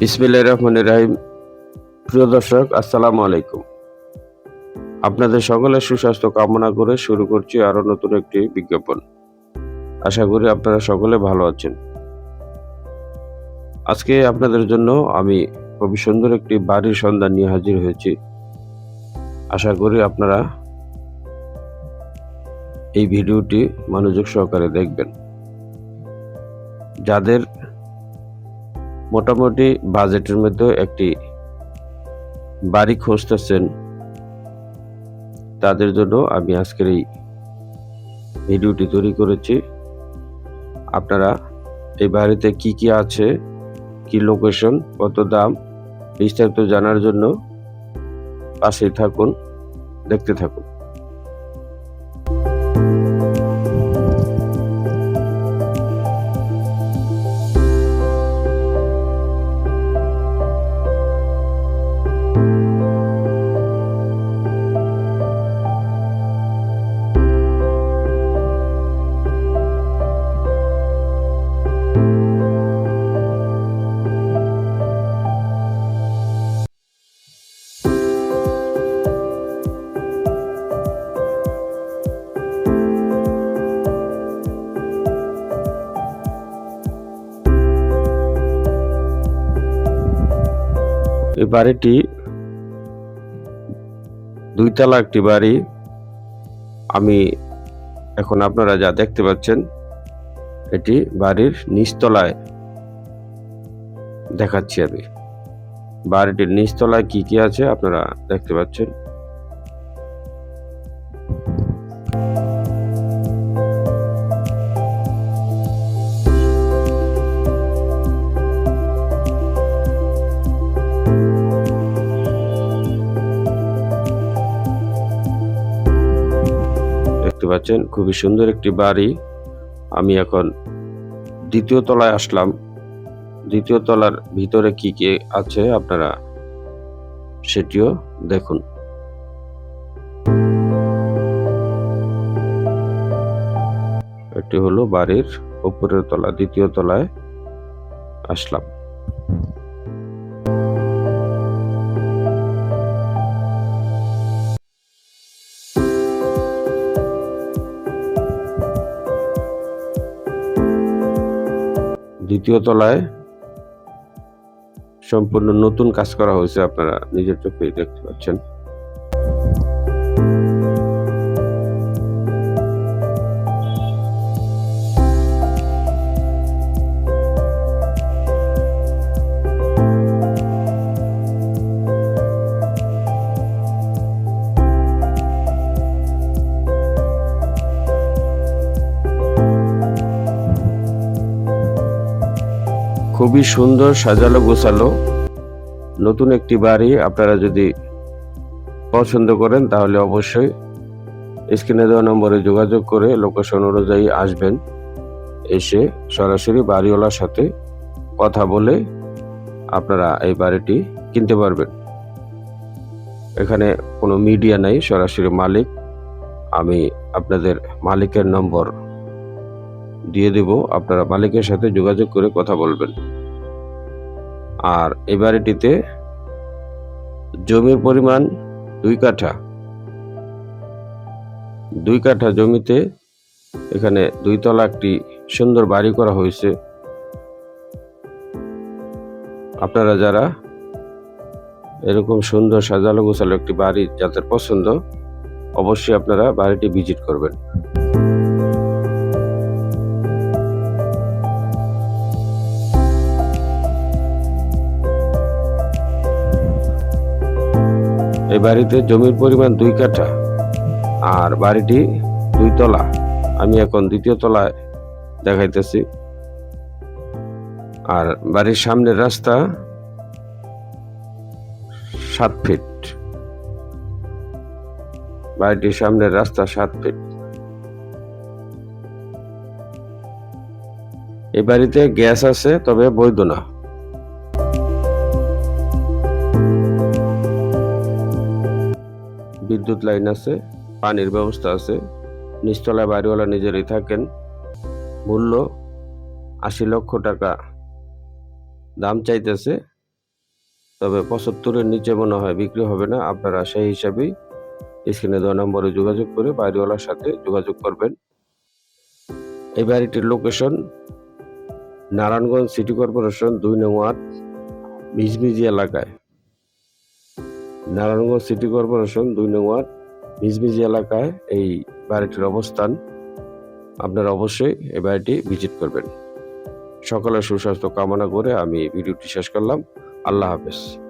বিসমিল্লাহ রহমান রাহিম। প্রিয় দর্শক, আসসালামু আলাইকুম। আপনাদের সকলের সুস্বাস্থ্য কামনা করে শুরু করছি আরও নতুন একটি বিজ্ঞাপন। আশা করি আপনারা সকলে ভালো আছেন। আজকে আপনাদের জন্য আমি খুবই সুন্দর একটি বাড়ির সন্ধান নিয়ে হাজির হয়েছি। আশা করি আপনারা এই ভিডিওটি মনোযোগ সহকারে দেখবেন। যাদের মোটামুটি বাজেটের মধ্যে একটি বাড়ি খুঁজতেছেন। তাদের জন্য আমি আজকের এই ভিডিওটি তৈরি করেছি। আপনারা এই বাড়িতে কি কি আছে, কি লোকেশন কত দাম, বিস্তারিত জানার জন্য পাশেই থাকুন, দেখতে থাকুন। এই বাড়িটি দুইতলা একটি বাড়ি। আমি এখন আপনারা যা দেখতে পাচ্ছেন, এটি বাড়ির নিচতলায় দেখাচ্ছি আমি। বাড়িটির নিচতলায় কি কি আছে আপনারা দেখতে পাচ্ছেন? পাচ্ছেন, খুবই সুন্দর একটি বাড়ি। আমি এখন দ্বিতীয় তলায় আসলাম। দ্বিতীয় তলার ভিতরে কি কি আছে আপনারা সেটিও দেখুন। এটি হলো বাড়ির উপরের তলা, দ্বিতীয় তলায় আসলাম। দ্বিতীয় তলায় সম্পূর্ণ নতুন কাজ করা হয়েছে আপনারা নিজের চোখে দেখতে পাচ্ছেন। খুবই সুন্দর সাজালো গোছালো। নতুন একটি বাড়ি আপনারা যদি পছন্দ করেন তাহলে অবশ্যই স্ক্রিনে দেওয়া নম্বরে যোগাযোগ করে লোকেশন অনুযায়ী আসবেন। এসে সরাসরি বাড়িওয়ালার সাথে কথা বলে আপনারা এই বাড়িটি কিনতে পারবেন। এখানে কোনো মিডিয়া নাই, সরাসরি মালিক। আমি আপনাদের মালিকের নম্বর দিয়ে দেব, আপনারা মালিকের সাথে যোগাযোগ করে কথা বলবেন। আর এই বাড়িটিতে জমির পরিমাণ দুই কাঠা। দুই কাঠা জমিতে এখানে দুই তলা একটি সুন্দর বাড়ি করা হয়েছে। আপনারা যারা এরকম সুন্দর সাজালো গোছালো একটি বাড়ি যাদের পছন্দ, অবশ্যই আপনারা বাড়িটি ভিজিট করবেন। এই বাড়িতে জমির পরিমাণ দুই কাঠা আর বাড়িটি দুই তলা। আমি এখন দ্বিতীয় তলায় দেখাইতেছি। আর বাড়ির সামনের রাস্তা সাত ফিট। বাড়িটির সামনের রাস্তা সাত ফিট। এই বাড়িতে গ্যাস আছে, তবে বৈধ না। বিদ্যুৎ লাইন আছে, পানির ব্যবস্থা আছে, নিচতলায় বাড়িওয়ালা নিজেরই থাকেন। মূল্য আশি লক্ষ টাকা। দাম চাইতেছে, তবে পঁচাত্তরের নিচে মনে হয় বিক্রি হবে না। আপনারা সেই হিসাবেই স্ক্রিনে দেওয়া নম্বরে যোগাযোগ করে বাড়িওয়ালার সাথে যোগাযোগ করবেন। এই বাড়িটির লোকেশন নারায়ণগঞ্জ সিটি কর্পোরেশন, দুই নং ওয়ার্ড, মিজমিজি এলাকায়। নারায়ণগঞ্জ সিটি কর্পোরেশন দুই নং ওয়ার্ড মিজমিজি এলাকায় এই বাড়িটির অবস্থান। আপনারা অবশ্যই এই বাড়িটি ভিজিট করবেন। সকলের সুস্বাস্থ্য কামনা করে আমি ভিডিওটি শেষ করলাম। আল্লাহ হাফেজ।